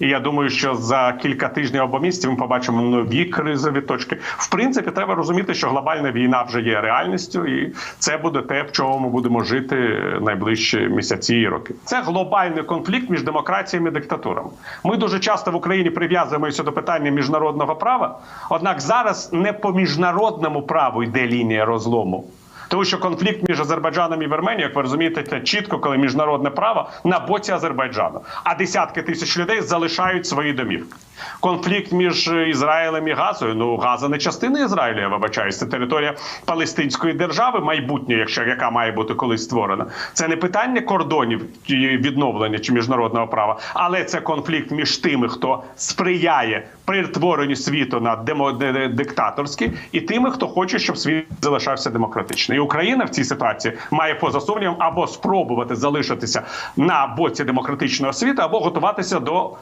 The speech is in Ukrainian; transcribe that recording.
І я думаю, що за кілька тижнів або місяців ми побачимо нові кризові точки. В принципі, треба розуміти, що глобальна війна вже є реальністю, і це буде те, в чому ми будемо жити найближчі місяці і роки. Це глобальний конфлікт між демократіями і диктатурами. Ми дуже часто в Україні прив'язуємося до питання міжнародного права. Однак зараз не по міжнародному праву йде лінія розлому. Тому що конфлікт між Азербайджаном і Вірменією, як ви розумієте, це чітко, коли міжнародне право на боці Азербайджану, а десятки тисяч людей залишають свої домівки. Конфлікт між Ізраїлем і Газою. Ну Газа не частина Ізраїля, я вибачаюсь. Це територія Палестинської держави, майбутнє, якщо яка має бути колись створена. Це не питання кордонів відновлення чи міжнародного права, але це конфлікт між тими, хто сприяє перетворенню світу на диктаторський, і тими, хто хоче, щоб світ залишався демократичним. І Україна в цій ситуації має поза сумнівом або спробувати залишитися на боці демократичного світу, або готуватися до